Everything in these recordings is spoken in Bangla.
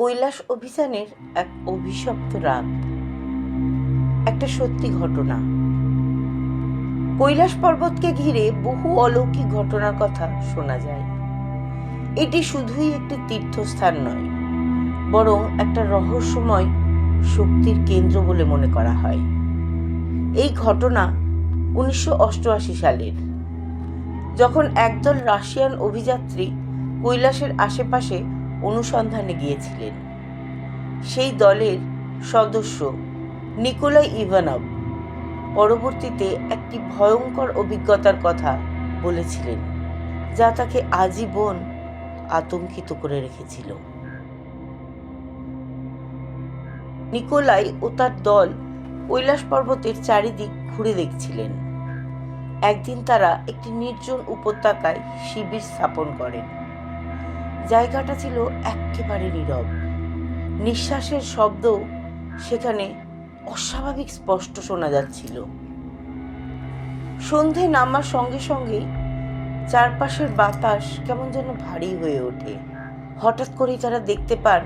কৈলাস অভিযানের এক অভিশপ্ত রাত একটা সত্যি ঘটনা। কৈলাস পর্বতকে ঘিরে বহু অলৌকিক ঘটনার কথা শোনা যায়। এটি শুধুই একটি তীর্থস্থান নয়, বরং একটা রহস্যময় শক্তির কেন্দ্র বলে মনে করা হয়। এই ঘটনা উনিশশো অষ্টআশি সালের, যখন একদল রাশিয়ান অভিযাত্রী কৈলাসের আশেপাশে অনুসন্ধানে গিয়েছিলেন। সেই দলের সদস্য নিকোলাই ইভানভ পরবর্তীতে একটি ভয়ঙ্কর অভিজ্ঞতার কথা বলেছিলেন, যা তাকে আজীবন আতঙ্কিত করে রেখেছিল। নিকোলাই ও তার দল কৈলাস পর্বতের চারিদিক ঘুরে দেখছিলেন। একদিন তারা একটি নির্জন উপত্যকায় শিবির স্থাপন করেন। জায়গাটা ছিল একেবারে নীরব। নিঃশ্বাসের শব্দ সেখানে অস্বাভাবিক স্পষ্ট শোনা যাচ্ছিল। সন্ধে নামার সঙ্গে সঙ্গেই চারপাশের বাতাস কেমন যেন ভারী হয়ে ওঠে। হঠাৎ করেই তারা দেখতে পান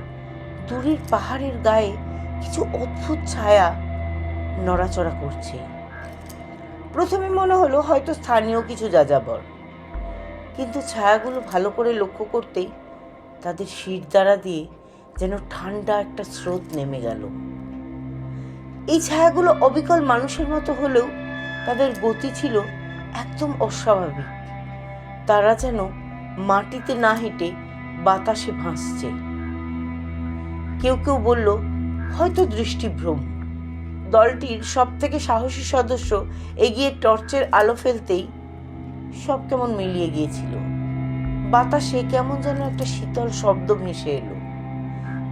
দূরের পাহাড়ের গায়ে কিছু অদ্ভুত ছায়া নড়াচড়া করছে। প্রথমে মনে হলো হয়তো স্থানীয় কিছু যাযাবর। কিন্তু ছায়াগুলো ভালো করে লক্ষ্য করতেই তাদের শির দ্বারা দিয়ে যেন ঠান্ডা একটা স্রোত নেমে গেল। এই ছায়াগুলো অবিকল মানুষের মতো হলেও তাদের গতি ছিল একদম অস্বাভাবিক। তারা যেন মাটিতে না হেঁটে বাতাসে ভাসছে। কেউ কেউ বলল, হয়তো দৃষ্টিভ্রম। দলটির সব থেকে সাহসী সদস্য এগিয়ে টর্চের আলো ফেলতেই সব কেমন মিলিয়ে গিয়েছিল। বাতাসে কেমন যেন একটা শীতল শব্দ ভেসে এলো।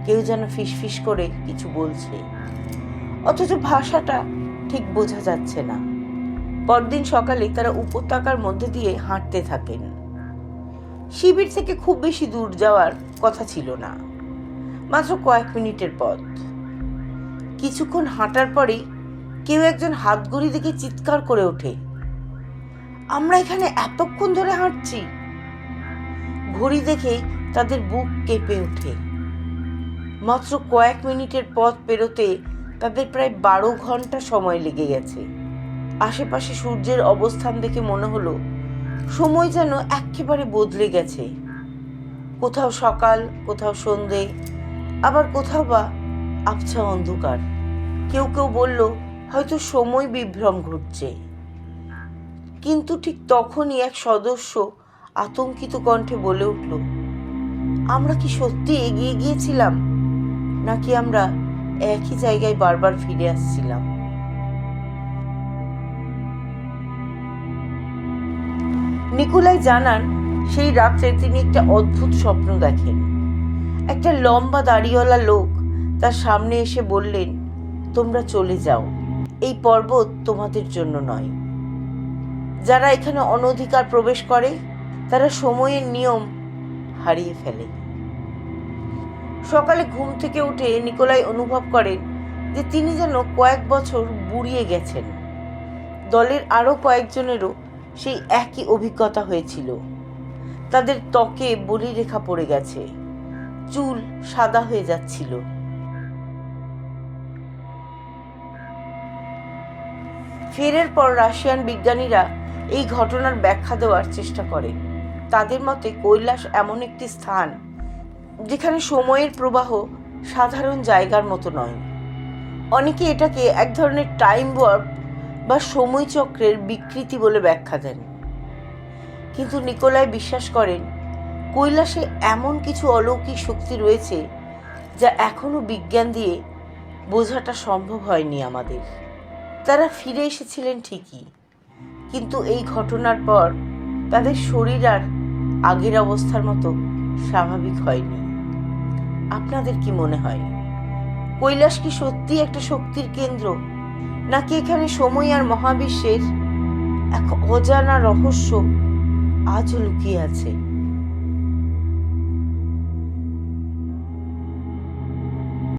কেউ যেন ফিসফিস করে কিছু বলছে। অথচ ভাষাটা ঠিক বোঝা যাচ্ছে না। পরদিন সকালে তারা উপত্যকার মধ্যে দিয়ে হাঁটতে থাকেন। শিবির থেকে খুব বেশি দূর যাওয়ার কথা ছিল না। মাত্র কয়েক মিনিটের পথ। কিছুক্ষণ হাঁটার পরেই কেউ একজন হাতগড়ি দেখে চিৎকার করে ওঠে। আমরা এখানে এতক্ষণ ধরে হাঁটছি ঘড়ি দেখেই তাদের বুক কেঁপে ওঠে। মাত্র কয়েক মিনিটের পথ পেরোতে তাদের প্রায় বারো ঘণ্টা সময় লেগে গেছে। আশেপাশে সূর্যের অবস্থান দেখে মনে হলো, সময় যেন একেবারে বদলে গেছে। কোথাও সকাল, কোথাও সন্ধে, আবার কোথাও বা আবছা অন্ধকার। কেউ কেউ বলল, হয়তো সময় বিভ্রম ঘটছে। কিন্তু ঠিক তখনই এক সদস্য আতঙ্কিত কণ্ঠে বলে উঠল, আমরা কি সত্যি এগিয়ে গিয়েছিলাম? নাকি আমরা একই জায়গায় বারবার ফিরে আসছিলাম? নিকোলাই জানান, সেই রাত্রে তিনি একটা অদ্ভুত স্বপ্ন দেখেন। একটা লম্বা দাড়িওয়ালা লোক তার সামনে এসে বললেন, তোমরা চলে যাও। এই পর্বত তোমাদের জন্য নয়। যারা এখানে অনধিকার প্রবেশ করে তারা সময়ের নিয়ম হারিয়ে ফেলে। সকালে ঘুম থেকে উঠে নিকোলাই অনুভব করেন যে তিনি যেন কয়েক বছর বুড়িয়ে গেছেন। দলের আরও কয়েকজনেরও সেই একই অভিজ্ঞতা হয়েছিল। তাদের ত্বকে বলি রেখা পড়ে গেছে। চুল সাদা হয়ে যাচ্ছিল। ফেরের পর রাশিয়ান বিজ্ঞানীরা এই ঘটনার ব্যাখ্যা দেওয়ার চেষ্টা করেন। তাদের মতে কৈলাস এমন একটি স্থান যেখানে সময়ের প্রবাহ সাধারণ জায়গার মতো নয়। অনেকে এটাকে এক ধরনের টাইম ওয়ার্প বা সময়চক্রের বিকৃতি বলে ব্যাখ্যা দেন। কিন্তু নিকোলাই বিশ্বাস করেন, কৈলাসে এমন কিছু অলৌকিক শক্তি রয়েছে যা এখনও বিজ্ঞান দিয়ে বোঝাটা সম্ভব হয়নি আমাদের। তারা ফিরে এসেছিলেন ঠিকই, কিন্তু এই ঘটনার পর তাদের শরীর আর আগের অবস্থার মতো স্বাভাবিক হয়নি। আপনাদের কি মনে হয়? কৈলাস কি সত্যি একটা শক্তির কেন্দ্র? নাকি এখানে সময় আর মহাবিশ্বের এক অজানা রহস্য আজও লুকিয়ে আছে?